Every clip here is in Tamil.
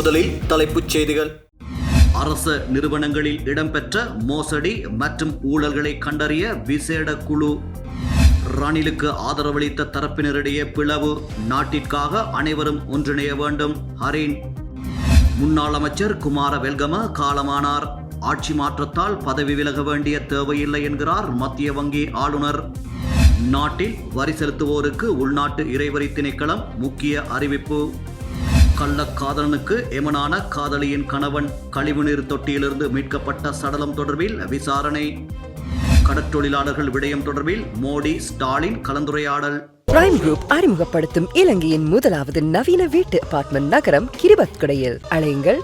முதலில் தலைப்புச் செய்திகள். அரச நிறுவனங்களில் இடம்பெற்ற மோசடி மற்றும் ஊழல்களை கண்டறிய விசேட குழு. ரணிலுக்கு ஆதரவளித்த தரப்பினரிடையே பிளவு. நாட்டிற்காக அனைவரும் ஒன்றிணைய வேண்டும். ஹரீன். முன்னாள் அமைச்சர் குமார வெல்கம காலமானார். ஆட்சி மாற்றத்தால் பதவி விலக வேண்டிய தேவையில்லை என்கிறார் மத்திய வங்கி ஆளுநர். நாட்டில் வரி செலுத்துவோருக்கு உள்நாட்டு இறைவரி திணைக்களம் முக்கிய அறிவிப்பு. கள்ளக்காதலனுக்கு எமனான காதலியின் கணவன் கழிவுநீர் தொட்டியிலிருந்து மீட்கப்பட்ட சடலம் தொடர்பில் விசாரணை. கடற்றொழிலாளர்கள் விடயம் தொடர்பில் மோடி ஸ்டாலின் கலந்துரையாடல். பிரைம் குரூப் அறிமுகப்படுத்தும் இலங்கையின் முதலாவது நவீன வீட்டு அபார்ட்மெண்ட் நகரம் கிரிபத்குடையில். அழையுங்கள்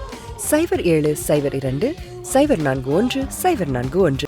சைபர் ஏழு சைபர் இரண்டு சைபர் நான்கு ஒன்று சைபர் நான்கு ஒன்று.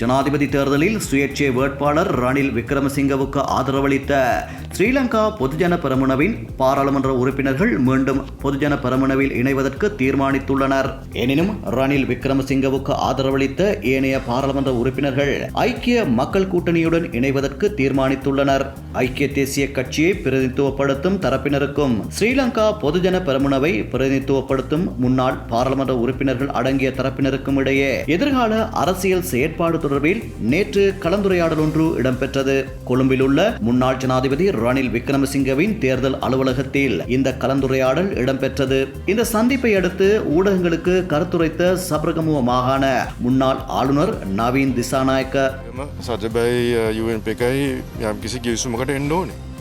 ஜனாதிபதி தேர்தலில் சுயேட்சை வேட்பாளர் ரணில் விக்ரமசிங்கவுக்கு ஆதரவளித்த ஸ்ரீலங்கா பொதுஜன பெரமுனவின் பாராளுமன்ற உறுப்பினர்கள் மீண்டும் பொதுஜன பெரமுனவில் இணைவதற்கு தீர்மானித்துள்ளனர். எனினும் ரணில் விக்ரமசிங்கவுக்கு ஆதரவளித்த ஏனைய பாராளுமன்ற உறுப்பினர்கள் ஐக்கிய மக்கள் கூட்டணியுடன் இணைவதற்கு தீர்மானித்துள்ளனர். ஐக்கிய தேசிய கட்சியை பிரதிநிதித்துவப்படுத்தும் தரப்பினருக்கும் ஸ்ரீலங்கா பொதுஜன பெரமுனவை பிரதிநிதித்துவப்படுத்தும் முன்னாள் பாராளுமன்ற உறுப்பினர்கள் அடங்கிய தரப்பினருக்கும் இடையே எதிர்கால அரசியல் செயற்பாடு தொடர்பில் நேற்று கலந்துரையாடல் ஒன்று இடம்பெற்றது. கொழும்பில் உள்ள முன்னாள் ஜனாதிபதி ரணில் விக்ரமசிங்கவின் தேர்தல் அலுவலகத்தில் இந்த கலந்துரையாடல் இடம்பெற்றது. இந்த சந்திப்பை அடுத்து ஊடகங்களுக்கு கருத்துரைத்த சபரகமுவ மாகாண முன்னாள் ஆளுநர் நவீன் திசாநாயக்க.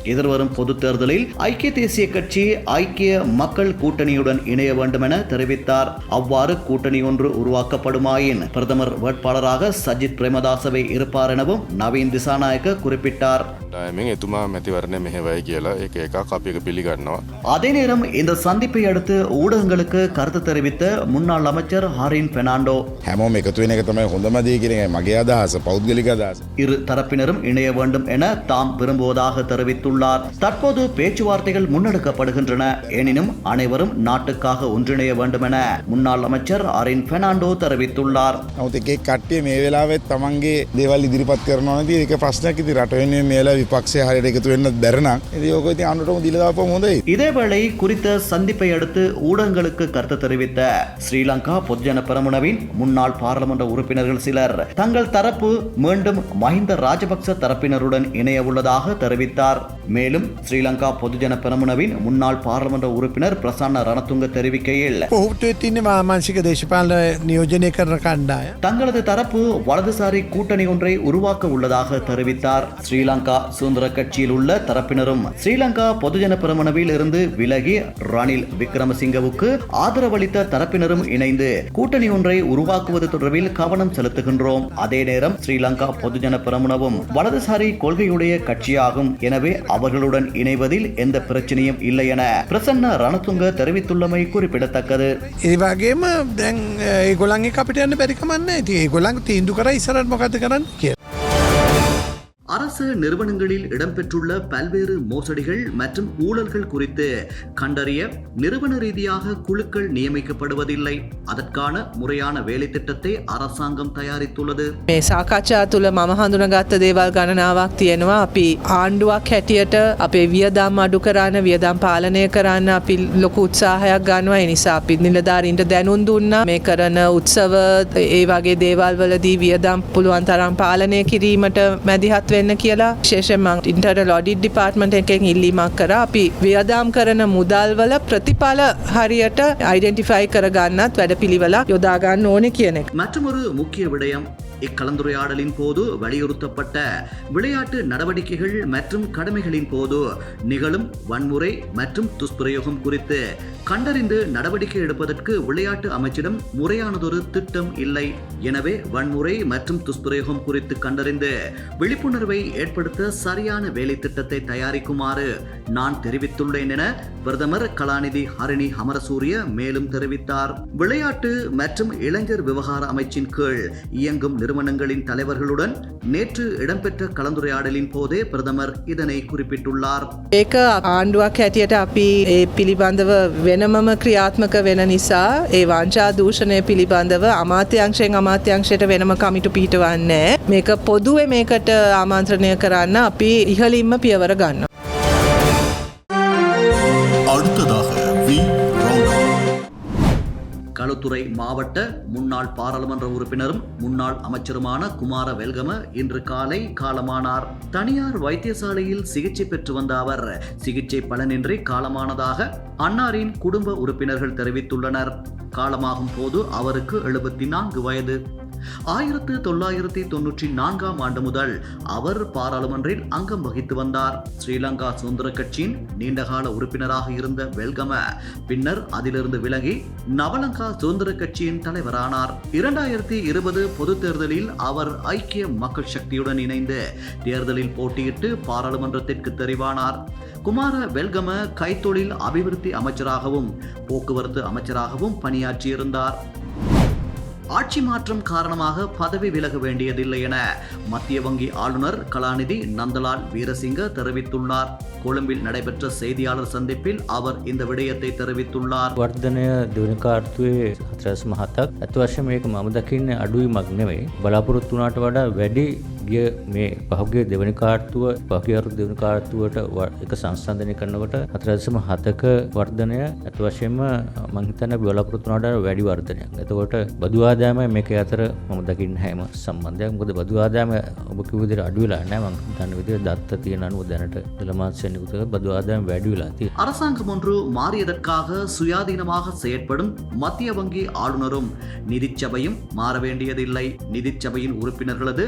සජබැයි UNPකයි යම් කිසි ගිවිසුමකට එන්න ඕනේ. எதிர்வரும் பொது தேர்தலில் ஐக்கிய தேசிய கட்சி ஐக்கிய மக்கள் கூட்டணியுடன் இணைய வேண்டும் என தெரிவித்தார் அவ்வாறு கூட்டணி ஒன்று உருவாக்கப்படுமாயின் பிரதமர் வேட்பாளராக சஜித் பிரேமதாசவை இருப்பார் எனவும் நவீன் திசாநாயக்க குறிப்பிட்டார் ඩයමෙන් එතුමා මැතිවරණය මෙහෙවයි කියලා එක එකක් අපි එක පිළිගන්නවා. அதே நேரம் இந்த சந்திப்பை அடுத்து ஊடகங்களுக்கு கருத்து தெரிவித்த முன்னாள் அமைச்சர் ஹாரின் பெர்னாண்டோ හැමෝම එකතු වෙන එක තමයි හොඳම දේ කියන එකයි මගේ අදහස පෞද්ගලික අදහස. இரு தரப்பினரும் இணைய வேண்டும் என தாம் விரும்புவதாக தெரிவித்துள்ளார் தற்போது பேச்சுவார்த்தைகள் முன்னெடுக்கப்படுகின்றன எனினும் அனைவரும் நாட்டுக்காக ஒன்றிணைய வேண்டும் என முன்னாள் அமைச்சர் அரின் பெர்னாண்டோ தெரிவித்துள்ளார் නමුත් එකේ කට්ටිය මේ වෙලාවෙත් තමන්ගේ දේවල් ඉදිරිපත් කරනවා නේද ඒක ප්‍රශ්නයක් ඉතින් රට වෙනුවෙන් මේලා විපක්ෂය හරියට එකතු වෙන්න බැරි නම් ඉතින් ඕක ඉතින් අනුරටම දීලා දාපුවම හොඳයි. இதேவேளை குறித்த சந்திப்பை அடுத்து ஊடகங்களுக்கு கருத்து தெரிவித்த ஸ்ரீலங்கா பொதுஜன பெரமுனவின் முன்னாள் பாராளுமன்ற உறுப்பினர்கள் சிலர் தங்கள் தரப்பு மீண்டும் மஹிந்த ராஜபக்ச தரப்பினருடன் இணைய உள்ளதாக தெரிவித்தார் மேலும் ஸ்ரீலங்கா பொதுஜன பெரமுனவின் முன்னாள் பாராளுமன்ற உறுப்பினர் பிரசன்ன ரணத்துங்க தெரிவிக்கையில் தங்களது தரப்பு வலதுசாரி கூட்டணி ஒன்றை உருவாக்க உள்ளதாக தெரிவித்தார். ஸ்ரீலங்கா சுதந்திர கட்சியில் உள்ள தரப்பினரும் ஸ்ரீலங்கா பொதுஜன பெரமுனவில் இருந்து விலகி ரணில் விக்ரமசிங்கவுக்கு ஆதரவளித்த தரப்பினரும் இணைந்து கூட்டணி ஒன்றை உருவாக்குவது தொடர்பில் கவனம் செலுத்துகின்றோம். அதே நேரம் ஸ்ரீலங்கா பொதுஜன பெரமுனவும் வலதுசாரி கொள்கையுடைய கட்சியாகும். எனவே அவர்களுடன் இணைவதில் எந்த பிரச்சனையும் இல்லை என பிரசன்ன ரணதுங்க தெரிவித்துள்ளமை குறிப்பிடத்தக்கது ඒවගේම දැන් ඒගොලන්ගේ අපිට යන්න බැරිකමන්න ඇති ඒගොලන් තීන්දු කර ඉසරත් මොකද කරන්න කිය. அரசு நிறுவனங்களில் இடம்பெற்றுள்ள பல்வேறு மோசடிகள் மற்றும் ஊழல்கள் குறித்து கண்டறிய நிறுவன ரீதியாக குழுக்கள் நியமிக்கப்படுவதில்லை அதற்கான முறையான வேலை திட்டத்தை அரசாங்கம் தயாரித்துள்ளது මේ සාකච්ඡා තුළ මම හඳුනගත්ත දේවල් ගණනාවක් තියෙනවා අපි ආණ්ඩුවක් හැටියට අපේ වියදම් අඩු කරන්න වියදම් පාලනය කරන්න අපි ලොකු උත්සාහයක් ගන්නවා එනිසා අපි නිලධාරීන්ට දැනුම් දුන්නා මේ කරන උත්සව ඒ වගේ දේවල් වලදී වියදම් පුළුවන් තරම් පාලනය කිරීමට මැදිහත් වෙන්න කියලා ශේෂම ඉන්ටර් ලොඩිට් ඩිපාර්ට්මන්ට් එකෙන් ඉල්ලීමක් කර අපි වියදම් කරන මුදල්වල ප්‍රතිඵල හරියට අයිඩෙන්ටිෆයි කරගන්නත් වැඩ පිළිවෙලා යොදාගන්න ඕනෙ කියන එක. மற்றொரு முக்கிய விடயம் இக்கலந்துரையாடலின் போது வலியுறுத்தப்பட்ட விளையாட்டு நடவடிக்கைகள் மற்றும் கடமைகளின் போது நிகழும் வன்முறை மற்றும் துஷ்பிரயோகம் குறித்து கண்டறிந்து நடவடிக்கை எடுப்பதற்கு விளையாட்டு அமைச்சிடம் முறையானதொரு திட்டம் இல்லை. எனவே வன்முறை மற்றும் துஷ்பிரயோகம் குறித்து கண்டறிந்து விழிப்புணர்வை ஏற்படுத்த சரியான வேலை திட்டத்தை தயாரிக்குமாறு நான் தெரிவித்துள்ளேன் என பிரதமர் கலாநிதி ஹரிணி அமரசூரிய மேலும் தெரிவித்தார். விளையாட்டு மற்றும் இளைஞர் விவகார அமைச்சின் கீழ் இயங்கும் நிறுவனங்களின் தலைவர்களுடன் நேற்று இடம்பெற்ற கலந்துரையாடலின் போதே பிரதமர் இதனை குறிப்பிட்டுள்ளார் ඒක ආණ්ඩුවක් හැටියට අපි ඒ පිළිබඳව වෙනමම ක්‍රියාත්මක වෙන නිසා ඒ වංචා දූෂණය පිළිබඳව අමාත්‍යංශයෙන් අමාත්‍යංශයට වෙනම කමිටු පිහිටවන්නේ මේක පොදුවේ මේකට ආමන්ත්‍රණය කරන්න අපි ඉහලින්ම පියවර ගන්න. களுத்துறை மாவட்ட முன்னாள் பாராளுமன்ற உறுப்பினரும் முன்னாள் அமைச்சருமான குமார வெல்கம இன்று காலை காலமானார். தனியார் வைத்தியசாலையில் சிகிச்சை பெற்று வந்த அவர் சிகிச்சை பலனின்றி காலமானதாக அன்னாரின் குடும்ப உறுப்பினர்கள் தெரிவித்துள்ளனர். காலமாகும் போது அவருக்கு எழுபத்தி நான்கு வயது. ஆயிரத்து தொள்ளாயிரத்தி தொன்னூற்றி நான்காம் ஆண்டு முதல் அவர் பாராளுமன்றில் அங்கம் வகித்து வந்தார். ஸ்ரீலங்கா சுதந்திர கட்சியின் நீண்டகால உறுப்பினராக இருந்த வெல்கம பின்னர் அதிலிருந்து விலகி நவலங்கா சுதந்திர கட்சியின் தலைவரானார். இரண்டாயிரத்தி இருபது பொதுத் தேர்தலில் அவர் ஐக்கிய மக்கள் சக்தியுடன் இணைந்து தேர்தலில் போட்டியிட்டு பாராளுமன்றத்திற்கு தெரிவானார். குமார வெல்கம கைத்தொழில் அபிவிருத்தி அமைச்சராகவும் போக்குவரத்து அமைச்சராகவும் பணியாற்றியிருந்தார். ஆட்சி மாற்றம் காரணமாக பதவி விலக வேண்டியதில்லை என மத்திய வங்கி ஆளுநர் கலாநிதி நந்தலால் வீரசிங்க தெரிவித்துள்ளார் கொழும்பில் நடைபெற்ற செய்தியாளர் சந்திப்பில் அவர் இந்த விடயத்தை தெரிவித்துள்ளார் වර්ධනය දෙවනි කාර්තුවේ හතරස් මහතක් ඇත වශය මේක මම දකින්න අඩුවීමක් නෙවෙයි බලාපොරොත්තු වනාට වඩා වැඩි ගිය මේ පහුගේ දෙවනි කාර්තුව පහුගේරු දෙවනි කාර්තුවට එක සංසන්ධනය කරනකොට හතරදශම හතක වර්ධනය ඇත වශයෙන්ම මංහිතන බොලපෘතුනාට වැඩි වර්ධනයක්. එතකොට බදු ආදායම මේක අතර මම දකින්න හැම සම්බන්ධයක්. මොකද බදු ආදායම ඔබ කිව්ව විදිහට අඩු වෙලා නැහැ. මං හිතන විදිහට දත්ත තියෙන අනුව දැනට நிலமாட்சியின் புத்தகம் பதுவாதான் வேடியுலாத்தி அரசாங்கம் ஒன்று மாறியதற்காக சுயாதீனமாக செயற்படும் மத்திய வங்கி ஆளுநரும் நிதிச்சபையும் மாற வேண்டியதில்லை நிதிச்சபையின் உறுப்பினர்களது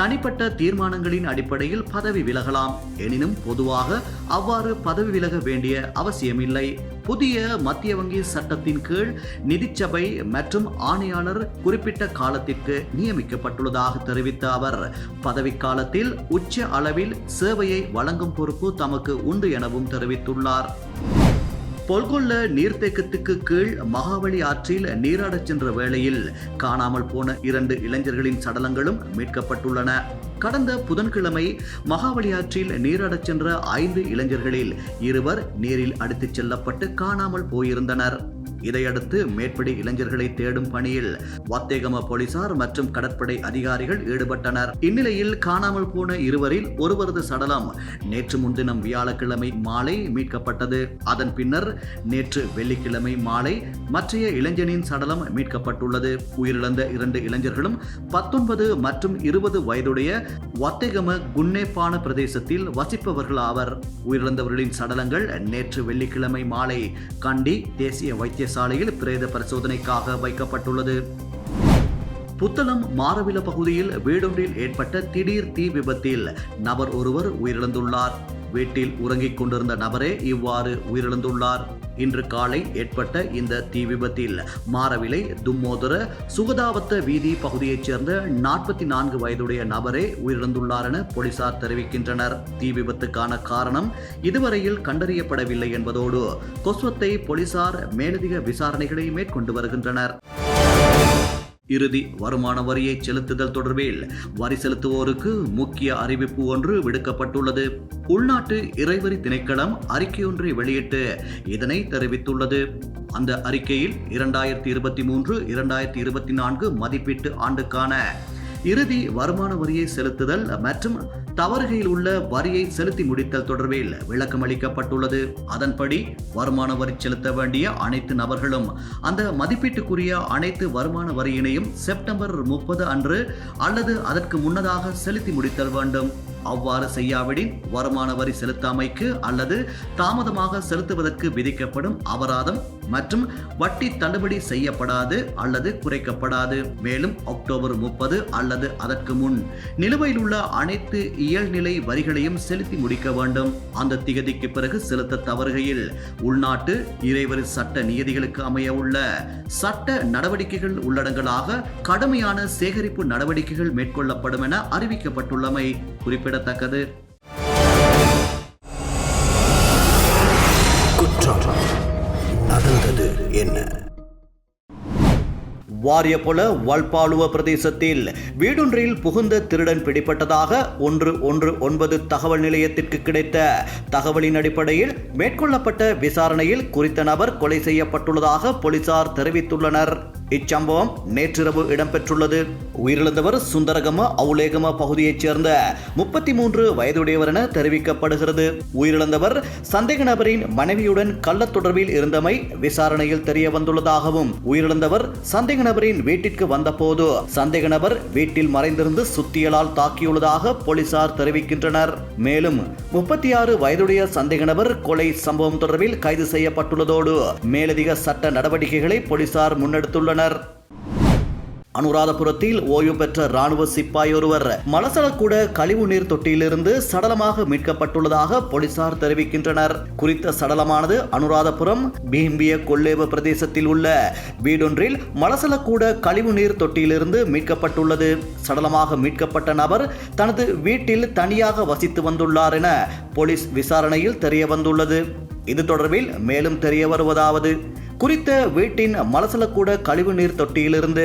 தனி தனிப்பட்ட தீர்மானங்களின் அடிப்படையில் பதவி விலகலாம். எனினும் பொதுவாக அவ்வாறு பதவி விலக வேண்டிய அவசியமில்லை. புதிய மத்திய வங்கி சட்டத்தின் கீழ் நிதிச்சபை மற்றும் ஆணையாளர் குறிப்பிட்ட காலத்திற்கு நியமிக்கப்பட்டுள்ளதாக தெரிவித்த அவர் பதவிக்காலத்தில் உச்ச அளவில் சேவையை வழங்கும் பொறுப்பு தமக்கு உண்டு எனவும் தெரிவித்துள்ளார். பொல்கொல்ல நீர்த்தேக்கத்துக்கு கீழ் மகாவளி ஆற்றில் நீராடச் சென்ற வேளையில் காணாமல் போன இரண்டு இளைஞர்களின் சடலங்களும் மீட்கப்பட்டுள்ளன. கடந்த புதன்கிழமை மகாவளி ஆற்றில் நீராடச் சென்ற ஐந்து இளைஞர்களில் இருவர் நீரில் அடித்துச் செல்லப்பட்டு காணாமல் போயிருந்தனர். இதையடுத்து மேற்படி இளைஞர்களை தேடும் பணியில் வத்தேகம போலீசார் மற்றும் கடற்படை அதிகாரிகள் ஈடுபட்டனர். இந்நிலையில் காணாமல் போன இருவரில் ஒருவரது சடலம் நேற்று முன்தினம் வியாழக்கிழமை மாலை மீட்கப்பட்டது. அதன் பின்னர் நேற்று வெள்ளிக்கிழமை மாலை மற்றைய இளைஞனின் சடலம் மீட்கப்பட்டுள்ளது. உயிரிழந்த இரண்டு இளைஞர்களும் பத்தொன்பது மற்றும் இருபது வயதுடைய வத்தேகம குன்னேப்பான பிரதேசத்தில் வசிப்பவர்கள் ஆவர். உயிரிழந்தவர்களின் சடலங்கள் நேற்று வெள்ளிக்கிழமை மாலை கண்டி தேசிய வைத்திய வைத்தியசாலையில் பிரேத பரிசோதனைக்காக வைக்கப்பட்டுள்ளது. புத்தளம் மாரவில பகுதியில் வீடொன்றில் ஏற்பட்ட திடீர் தீ விபத்தில் நபர் ஒருவர் உயிரிழந்துள்ளார். வீட்டில் உறங்கிக் கொண்டிருந்த நபரே இவ்வாறு உயிரிழந்துள்ளார். இன்று காலை ஏற்பட்ட இந்த தீ விபத்தில் மாரவிலை தும்மோதர சுகதாவத்த வீதி பகுதியைச் சேர்ந்த நாற்பத்தி நான்கு வயதுடைய நபரே உயிரிழந்துள்ளார் என போலீசார் தெரிவிக்கின்றனர். தீ விபத்துக்கான காரணம் இதுவரையில் கண்டறியப்படவில்லை என்பதோடு கொஸ்வத்தை போலீசார் மேலதிக விசாரணைகளை மேற்கொண்டு வருகின்றனர். இறுதி வருமான வரியை செலுத்துதல் தொடர்பில் வரி செலுத்துவோருக்கு முக்கிய அறிவிப்பு ஒன்று விடுக்கப்பட்டுள்ளது. உள்நாட்டு இறைவரி திணைக்களம் அறிக்கையொன்றை வெளியிட்டு இதனை தெரிவித்துள்ளது. அந்த அறிக்கையில் இரண்டாயிரத்தி இருபத்தி மூன்று இரண்டாயிரத்தி இருபத்தி நான்கு மதிப்பீட்டு ஆண்டுக்கான இறுதி வருமான வரியை செலுத்துதல் மற்றும் தவறுகையில் உள்ள வரியை செலுத்தி முடித்தல் தொடர்பில் விளக்கம் அளிக்கப்பட்டுள்ளது. அதன்படி வருமான வரி செலுத்த வேண்டிய அனைத்து நபர்களும் அந்த மதிப்பீட்டுக்குரிய அனைத்து வருமான வரியினையும் செப்டம்பர் முப்பது அன்று அல்லது அதற்கு முன்னதாக செலுத்தி முடித்தல் வேண்டும். அவ்வாறு செய்யாவிடின் வருமான வரி செலுத்தாமைக்கு அல்லது தாமதமாக செலுத்துவதற்கு விதிக்கப்படும் அபராதம் மற்றும் வட்டி தள்ளுபடி செய்யப்படாது அல்லது குறைக்கப்படாது. மேலும் அக்டோபர் முப்பது அல்லது அதற்கு முன் நிலுவையில் உள்ள அனைத்து இயல்நிலை வரிகளையும் செலுத்தி முடிக்க வேண்டும். அந்த திகதிக்கு பிறகு செலுத்த தவறுகையில் உள்நாட்டு இறைவரி சட்ட நியதிகளுக்கு அமைய உள்ள சட்ட நடவடிக்கைகள் உள்ளடங்கலாக கடுமையான சேகரிப்பு நடவடிக்கைகள் மேற்கொள்ளப்படும் என அறிவிக்கப்பட்டுள்ளமை. குறிப்பிடத்தக்கது. வாரியபொல வல்பாலுவ பிரதேசத்தில் வீடொன்றில் புகுந்த திருடன் பிடிபட்டதாக ஒன்று ஒன்று ஒன்பது தகவல் நிலையத்திற்கு கிடைத்த தகவலின் அடிப்படையில் மேற்கொள்ளப்பட்ட விசாரணையில் குறித்த நபர் கொலை செய்யப்பட்டுள்ளதாக போலீசார் தெரிவித்துள்ளனர். இச்சம்பவம் நேற்றிரவு இடம்பெற்றுள்ளது. உயிரிழந்தவர் சுந்தரகம அவுலேகம பகுதியைச் சேர்ந்த முப்பத்தி மூன்று வயதுடையவர் என தெரிவிக்கப்படுகிறது. உயிரிழந்தவர் சந்தேக நபரின் மனைவியுடன் கள்ள தொடர்பில் இருந்தமை விசாரணையில் தெரிய வந்துள்ளதாகவும் உயிரிழந்தவர் சந்தேக நபரின் வீட்டிற்கு வந்தபோது சந்தேக நபர் வீட்டில் மறைந்திருந்து சுத்தியலால் தாக்கியுள்ளதாக போலீசார் தெரிவிக்கின்றனர். மேலும் முப்பத்தி ஆறு வயதுடைய சந்தேக நபர் கொலை சம்பவம் தொடர்பில் கைது செய்யப்பட்டுள்ளதோடு மேலதிக சட்ட நடவடிக்கைகளை போலீசார் முன்னெடுத்துள்ளனர். அனுராதபுரத்தில் ஓய்வு பெற்ற ராணுவ சிப்பாய் ஒருவர். மலசலக்கூட கழிவு நீர் தொட்டியிலிருந்து சடலமாக மீட்கப்பட்டுள்ளதாக போலீசார் தெரிவிக்கின்றனர். குறித்த சடலமானது அனுராதபுரம் பீம்பிய கொல்லேவ பிரதேசத்தில் உள்ள வீடொன்றில் மலசலக்கூட கழிவு நீர் தொட்டியிலிருந்து மீட்கப்பட்டுள்ளது. சடலமாக மீட்கப்பட்ட நபர் தனது வீட்டில் தனியாக வசித்து வந்துள்ளார் என போலீஸ் விசாரணையில் தெரிய வந்துள்ளது இது தொடர்பில் மேலும் தெரிய வருவதாவது. குறித்த வீட்டின் மலசலக்கூட கழிவுநீர் தொட்டியிலிருந்து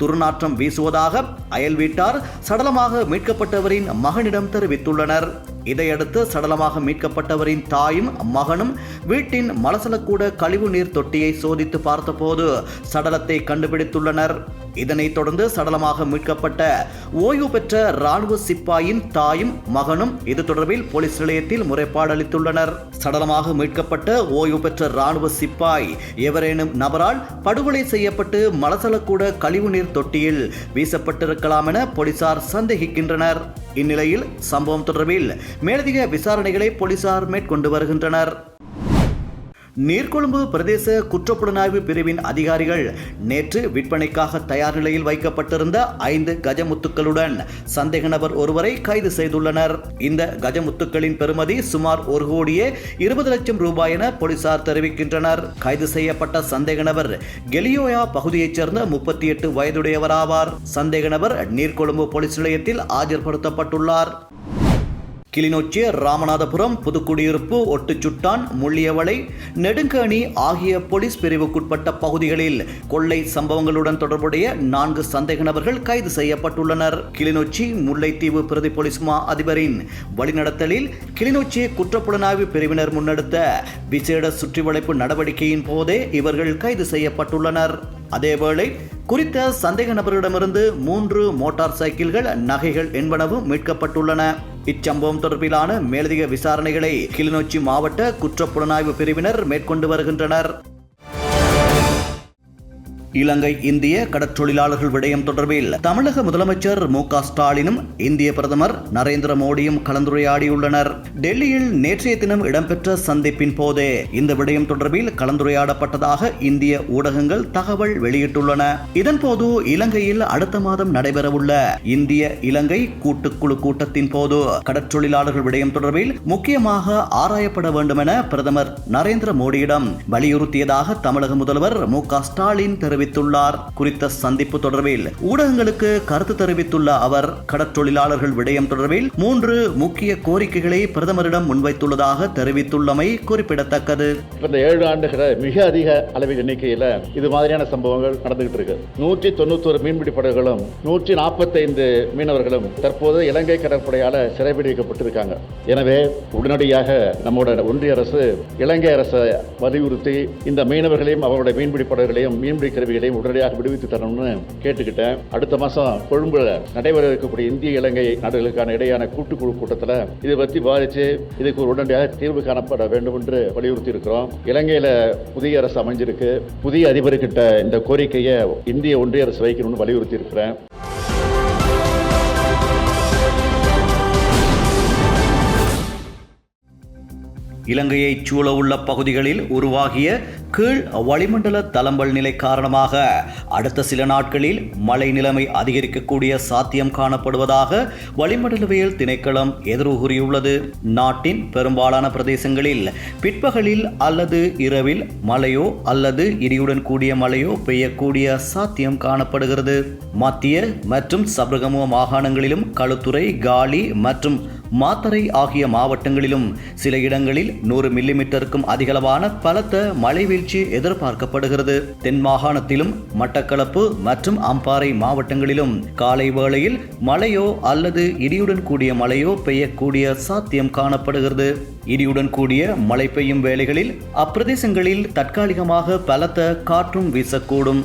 துர்நாற்றம் வீசுவதாக அயல் வீட்டார் சடலமாக மீட்கப்பட்டவரின் மகனிடம் தெரிவித்துள்ளனர். இதையடுத்து சடலமாக மீட்கப்பட்டவரின் தாயும் மகனும் வீட்டின் மலசலக்கூட கழிவுநீர் தொட்டியை சோதித்து பார்த்தபோது சடலத்தை கண்டுபிடித்துள்ளனர். இதனைத் தொடர்ந்து சடலமாக மீட்கப்பட்ட ஓய்வு பெற்ற ராணுவ சிப்பாயின் தாயும் மகனும் இது தொடர்பில் போலீஸ் நிலையத்தில் முறைப்பாடு அளித்துள்ளனர். சடலமாக மீட்கப்பட்ட ஓய்வு பெற்ற ராணுவ சிப்பாய் எவரேனும் நபரால் படுகொலை செய்யப்பட்டு மலசலக்கூட கழிவுநீர் தொட்டியில் வீசப்பட்டிருக்கலாம் என போலீசார் சந்தேகிக்கின்றனர். இந்நிலையில் சம்பவம் தொடர்பில் மேலதிக விசாரணைகளை போலீசார் மேற்கொண்டு வருகின்றனர். நீர்கொழும்பு பிரதேச குற்றப்புலனாய்வு பிரிவின் அதிகாரிகள் நேற்று விற்பனைக்காக தயார் நிலையில் வைக்கப்பட்டிருந்த ஐந்து கஜமுத்துக்களுடன் சந்தேக நபர் ஒருவரை கைது செய்துள்ளனர். இந்த கஜமுத்துக்களின் பெறுமதி சுமார் ஒரு கோடியே இருபது லட்சம் ரூபாய் என போலீசார் தெரிவிக்கின்றனர். கைது செய்யப்பட்ட சந்தேக நபர் கெலியோயா பகுதியைச் சேர்ந்த முப்பத்தி எட்டு வயதுடையவராவார். சந்தேக நபர் நீர்கொழும்பு போலீஸ் நிலையத்தில் ஆஜர்படுத்தப்பட்டுள்ளார். கிளிநொச்சி ராமநாதபுரம் புதுக்குடியிருப்பு ஒட்டுச்சுட்டான் முள்ளியவளை நெடுங்கணி ஆகிய போலீஸ் பிரிவுக்குட்பட்ட பகுதிகளில் கொள்ளை சம்பவங்களுடன் தொடர்புடைய நான்கு சந்தேக நபர்கள் கைது செய்யப்பட்டுள்ளனர். கிளிநொச்சி முல்லைத்தீவு பிரதி போலீஸ் மா அதிபரின் வழிநடத்தலில் கிளிநொச்சி குற்றப்புலனாய்வு பிரிவினர் முன்னெடுத்த விசேட சுற்றிவளைப்பு நடவடிக்கையின் போதே இவர்கள் கைது செய்யப்பட்டுள்ளனர். அதேவேளை குறித்த சந்தேக நபரிடமிருந்து மூன்று மோட்டார் சைக்கிள்கள் நகைகள் என்பனவும் மீட்கப்பட்டுள்ளன. இச்சம்பவம் தொடர்பிலான மேலதிக விசாரணைகளை கிளிநொச்சி மாவட்ட குற்றப்புலனாய்வு பிரிவினர் மேற்கொண்டு வருகின்றனர். இலங்கை இந்திய கடற்றொழிலாளர்கள் விடயம் தொடர்பில் தமிழக முதலமைச்சர் மு க ஸ்டாலினும் இந்திய பிரதமர் நரேந்திர மோடியும் கலந்துரையாடியுள்ளனர். டெல்லியில் நேற்றைய தினம் இடம்பெற்ற சந்திப்பின் போதே இந்த விடயம் தொடர்பில் கலந்துரையாடப்பட்டதாக இந்திய ஊடகங்கள் தகவல் வெளியிட்டுள்ளன. இதன்போது இலங்கையில் அடுத்த மாதம் நடைபெறவுள்ள இந்திய இலங்கை கூட்டுக்குழு கூட்டத்தின் போது கடற்றொழிலாளர்கள் விடயம் தொடர்பில் முக்கியமாக ஆராயப்பட வேண்டும் என பிரதமர் நரேந்திர மோடியிடம் வலியுறுத்தியதாக தமிழக முதல்வர் மு க ஸ்டாலின் தெரிவித்துள்ளார். குறித்த சந்திப்பு தொடர்பில் ஊடகங்களுக்கு கருத்து தெரிவித்துள்ள அவர் கடற்றொழிலாளர்கள் விடயம் தொடர்பில் மூன்று முக்கிய கோரிக்கைகளை பிரதமரிடம் முன்வைத்துள்ளதாக தெரிவித்துள்ளமை குறிப்பிடத்தக்கது. கடந்த ஏழு ஆண்டுகள மிக அதிக அளவில் எண்ணிக்கையில் இது மாதிரியான சம்பவங்கள் நடந்துகிட்டு இருக்கு. நூற்றி தொண்ணூத்தோரு மீன்பிடி படகுகளும் நூற்றி நாற்பத்தைந்து மீனவர்களும் தற்போது இலங்கை கடற்படையால் சிறைபிடிக்கப்பட்டிருக்காங்க எனவே உடனடியாக நம்மோட ஒன்றிய அரசு இலங்கை அரசை வலியுறுத்தி இந்த மீனவர்களையும் அவருடைய மீன்பிடி படகுகளையும் மீன்பிடி பதவிகளை உடனடியாக விடுவித்து தரணும்னு கேட்டுக்கிட்டேன். அடுத்த மாதம் கொழும்புல நடைபெற இருக்கக்கூடிய இந்திய இலங்கை நாடுகளுக்கான இடையான கூட்டுக்குழு கூட்டத்தில் இதை பற்றி பாதித்து இதுக்கு உடனடியாக தீர்வு காணப்பட வேண்டும் என்று வலியுறுத்தி இருக்கிறோம் இலங்கையில் புதிய அரசு அமைஞ்சிருக்கு. புதிய அதிபர்கிட்ட இந்த கோரிக்கையை இந்திய ஒன்றிய அரசு வைக்கணும்னு வலியுறுத்தி இருக்கிறேன் இலங்கையைச் சூழ உள்ள பகுதிகளில் உருவாகிய கீழ் வளிமண்டல தளம்பல் நிலை காரணமாக அடுத்த சில நாட்களில் மழை நிலைமை அதிகரிக்கக்கூடிய சாத்தியம் காணப்படுவதாக வளிமண்டலவியல் திணைக்களம் எதிர்வு கூறியுள்ளது நாட்டின் பெரும்பாலான பிரதேசங்களில் பிற்பகலில் அல்லது இரவில் மழையோ அல்லது இடியுடன் கூடிய மழையோ பெய்யக்கூடிய சாத்தியம் காணப்படுகிறது. மத்திய மற்றும் சபரகமுக மாகாணங்களிலும் களுத்துறை காலி மற்றும் மாத்தறை ஆகிய மாவட்டங்களிலும் சில இடங்களில் நூறு மில்லிமீட்டருக்கும் அதிகளவான பலத்த மழை வீழ்ச்சி எதிர்பார்க்கப்படுகிறது. தென் மாகாணத்திலும் மட்டக்களப்பு மற்றும் அம்பாறை மாவட்டங்களிலும் காலை வேளையில் மழையோ அல்லது இடியுடன் கூடிய மழையோ பெய்யக்கூடிய சாத்தியம் காணப்படுகிறது. இடியுடன் கூடிய மழை பெய்யும் வேளைகளில் அப்பிரதேசங்களில் தற்காலிகமாக பலத்த காற்றும் வீசக்கூடும்.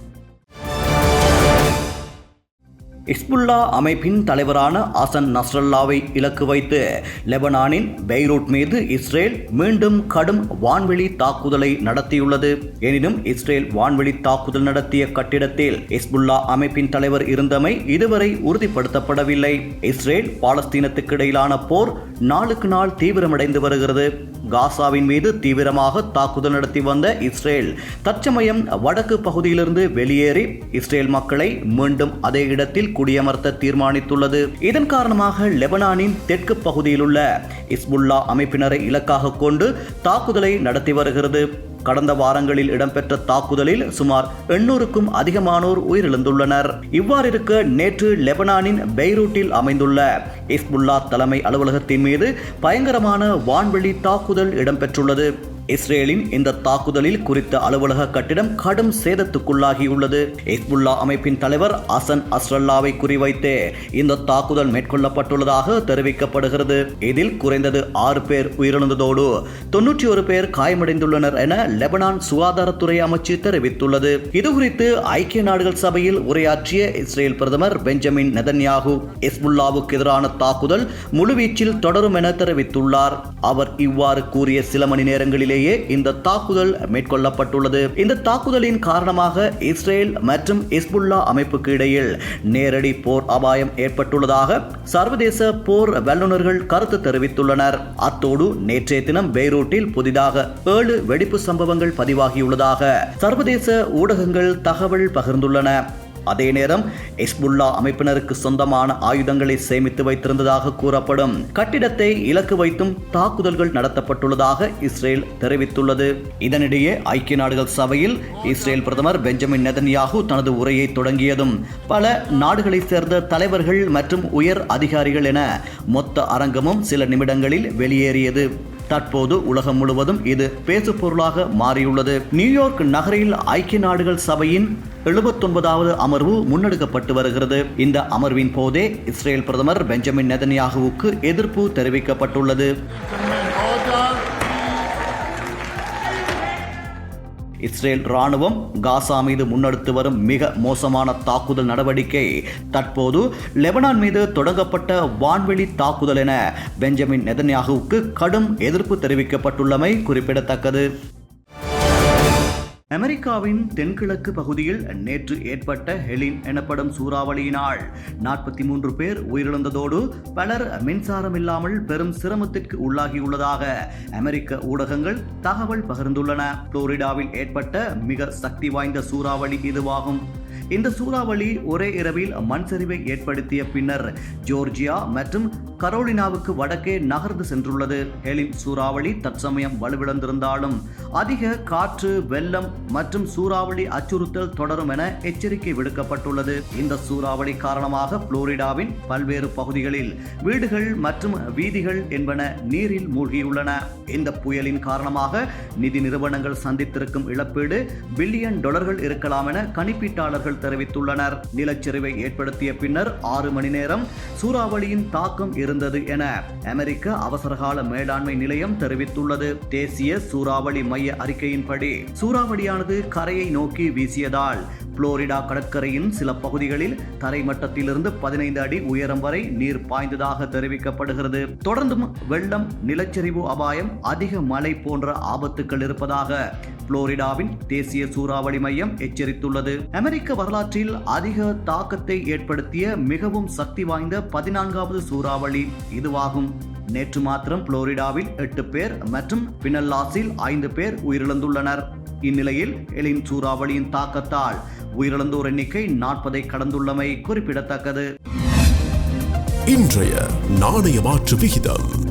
இஸ்புல்லா அமைப்பின் தலைவரான அசன் நஸ்ரல்லாவை இலக்கு வைத்து லெபனானின் பெய்ரூட் மீது இஸ்ரேல் மீண்டும் கடும் வான்வெளி தாக்குதலை நடத்தியுள்ளது. எனினும் இஸ்ரேல் வான்வெளி தாக்குதல் நடத்திய கட்டிடத்தில் இஸ்புல்லா அமைப்பின் தலைவர் இருந்தமை இதுவரை உறுதிப்படுத்தப்படவில்லை. இஸ்ரேல் பாலஸ்தீனத்துக்கு இடையிலான போர் நாளுக்கு நாள் தீவிரமடைந்து வருகிறது. காசாவின் மீது தீவிரமாக தாக்குதல் நடத்தி வந்த இஸ்ரேல் தற்சமயம் வடக்கு பகுதியிலிருந்து வெளியேறி இஸ்ரேல் மக்களை மீண்டும் அதே இடத்தில் குடியமர்த்த தீர்மானித்துள்ளது. இதன் காரணமாக லெபனானின் தெற்கு பகுதியில் உள்ள இஸ்புல்லா அமைப்பினரை இலக்காக கொண்டு தாக்குதலை நடத்தி வருகிறது. கடந்த வாரங்களில் இடம்பெற்ற தாக்குதலில் சுமார் எண்ணூறுக்கும் அதிகமானோர் உயிரிழந்துள்ளனர். இவ்வாறிருக்க நேற்று லெபனானின் பெய்ரூட்டில் அமைந்துள்ள இஸ்புல்லா தலைமை அலுவலகத்தின் மீது பயங்கரமான வான்வெளி தாக்குதல் இடம்பெற்றுள்ளது. இஸ்ரேலின் இந்த தாக்குதலில் குறித்த அலுவலக கட்டிடம் கடும் சேதத்துக்குள்ளாகியுள்ளது. இஸ்புல்லா அமைப்பின் தலைவர் அசன் அஸ்ரல்லாவை குறிவைத்து இந்த தாக்குதல் மேற்கொள்ளப்பட்டுள்ளதாக தெரிவிக்கப்படுகிறது. இதில் குறைந்தது ஆறு பேர் உயிரிழந்ததோடு தொன்னூற்றி ஒரு பேர் காயமடைந்துள்ளனர் என லெபனான் சுகாதாரத்துறை அமைச்சு தெரிவித்துள்ளது. இதுகுறித்து ஐக்கிய நாடுகள் சபையில் உரையாற்றிய இஸ்ரேல் பிரதமர் பெஞ்சமின் நெதன்யாகு இஸ்புல்லாவுக்கு எதிரான தாக்குதல் முழுவீச்சில் தொடரும் என தெரிவித்துள்ளார். அவர் இவ்வாறு கூறிய சில மணி நேரங்களிலே நேரங்களிலேயே இந்த தாக்குதல் மேற்கொள்ளப்பட்டுள்ளது. இந்த தாக்குதலின் காரணமாக இஸ்ரேல் மற்றும் இஸ்புல்லா அமைப்புக்கு இடையில் நேரடி போர் அபாயம் ஏற்பட்டுள்ளதாக சர்வதேச போர் வல்லுநர்கள் கருத்து தெரிவித்துள்ளனர். அத்தோடு நேற்றைய தினம் பெய்ரூட்டில் புதிதாக ஏழு வெடிப்பு சம்பவங்கள் பதிவாகியுள்ளதாக சர்வதேச ஊடகங்கள் தகவல் பகிர்ந்துள்ளன. அதே நேரம் இஸ்புல்லா அமைப்பினருக்கு சொந்தமான ஆயுதங்களை சேமித்து வைத்திருந்ததாக கூறப்படும். கட்டிடத்தை இலக்கு வைத்தும் தாக்குதல்கள் நடத்தப்பட்டுள்ளதாக இஸ்ரேல் தெரிவித்துள்ளது. இதனிடையே ஐக்கிய நாடுகள் சபையில் இஸ்ரேல் பிரதமர் பெஞ்சமின் நெதன்யாகு தனது உரையை தொடங்கியதும் பல நாடுகளைச் சேர்ந்த தலைவர்கள் மற்றும் உயர் அதிகாரிகள் என மொத்த அரங்கமும் சில நிமிடங்களில் வெளியேறியது. தற்போது உலகம் முழுவதும் இது பேசுபொருளாக மாறியுள்ளது. நியூயார்க் நகரில் ஐக்கிய நாடுகள் சபையின் எழுபத்தொன்பதாவது அமர்வு முன்னெடுக்கப்பட்டு வருகிறது. இந்த அமர்வின் போதே இஸ்ரேல் பிரதமர் பெஞ்சமின் நெதன்யாகுவுக்கு எதிர்ப்பு தெரிவிக்கப்பட்டுள்ளது. இஸ்ரேல் ராணுவம் காசா மீது முன்னெடுத்து வரும் மிக மோசமான தாக்குதல் நடவடிக்கை தற்போது லெபனான் மீது தொடங்கப்பட்ட வான்வெளி தாக்குதல் என பெஞ்சமின் நெதன்யாகுவுக்கு கடும் எதிர்ப்பு தெரிவிக்கப்பட்டுள்ளமை குறிப்பிடத்தக்கது. அமெரிக்காவின் தென்கிழக்கு பகுதியில் நேற்று ஏற்பட்ட ஹெலின் எனப்படும் சூறாவளியினால் நாற்பத்தி மூன்று பேர் உயிரிழந்ததோடு பலர் மின்சாரம் இல்லாமல் பெரும் சிரமத்திற்கு உள்ளாகியுள்ளதாக அமெரிக்க ஊடகங்கள் தகவல் பகிர்ந்துள்ளன. புளோரிடாவில் ஏற்பட்ட மிக சக்தி வாய்ந்த சூறாவளி இதுவாகும். இந்த சூறாவளி ஒரே இரவில் மண் சரிவை ஏற்படுத்திய பின்னர் ஜோர்ஜியா மற்றும் கரோலினாவுக்கு வடக்கே நகர்ந்து சென்றுள்ளது. ஹெலின் சூறாவளி தற்சமயம் வலுவிழந்திருந்தாலும் அதிக காற்று வெள்ளம் மற்றும் சூறாவளி அச்சுறுத்தல் தொடரும் என எச்சரிக்கை விடுக்கப்பட்டுள்ளது. இந்த சூறாவளி காரணமாக புளோரிடாவின் பல்வேறு பகுதிகளில் வீடுகள் மற்றும் வீதிகள் என்பன நீரில் மூழ்கியுள்ளன. இந்த புயலின் காரணமாக நிதி நிறுவனங்கள் சந்தித்திருக்கும் இழப்பீடு பில்லியன் டாலர்கள் இருக்கலாம் என கணிப்பீட்டாளர்கள் தெரிவித்துள்ளனர். நிலச்சரிவை ஏற்படுத்திய பின்னர் ஆறு மணி நேரம் சூறாவளியின் தாக்கம் இருந்தது என அமெரிக்க அவசரகால மேலாண்மை நிலையம் தெரிவித்துள்ளது. தேசிய சூறாவளி மைய அறிக்கையின்படி சூறாவளியானது கரையை நோக்கி வீசியதால் புளோரிடா கடற்கரையின் சில பகுதிகளில் தரைமட்டத்திலிருந்து பதினைந்து அடி உயரம் வரை நீர் பாய்ந்ததாக தெரிவிக்கப்படுகிறது. தொடர்ந்தும் வெள்ளம் நிலச்சரிவு அபாயம் அதிக மழை போன்ற ஆபத்துக்கள் இருப்பதாக புளோரிடாவின் தேசிய சூறாவளி மையம் எச்சரித்துள்ளது. அமெரிக்க வரலாற்றில் அதிக தாக்கத்தை ஏற்படுத்திய மிகவும் சக்தி வாய்ந்த பதினான்காவது சூறாவளி இதுவாகும். நேற்று மாத்திரம் புளோரிடாவில் எட்டு பேர் மற்றும் பினல்லாஸில் ஐந்து பேர் உயிரிழந்துள்ளனர். இந்நிலையில் எலின் சூறாவளியின் தாக்கத்தால் உயிரிழந்தோர் எண்ணிக்கை நாற்பதை கடந்துள்ளமை குறிப்பிடத்தக்கது. இன்றைய நாணய மாற்று விகிதம்.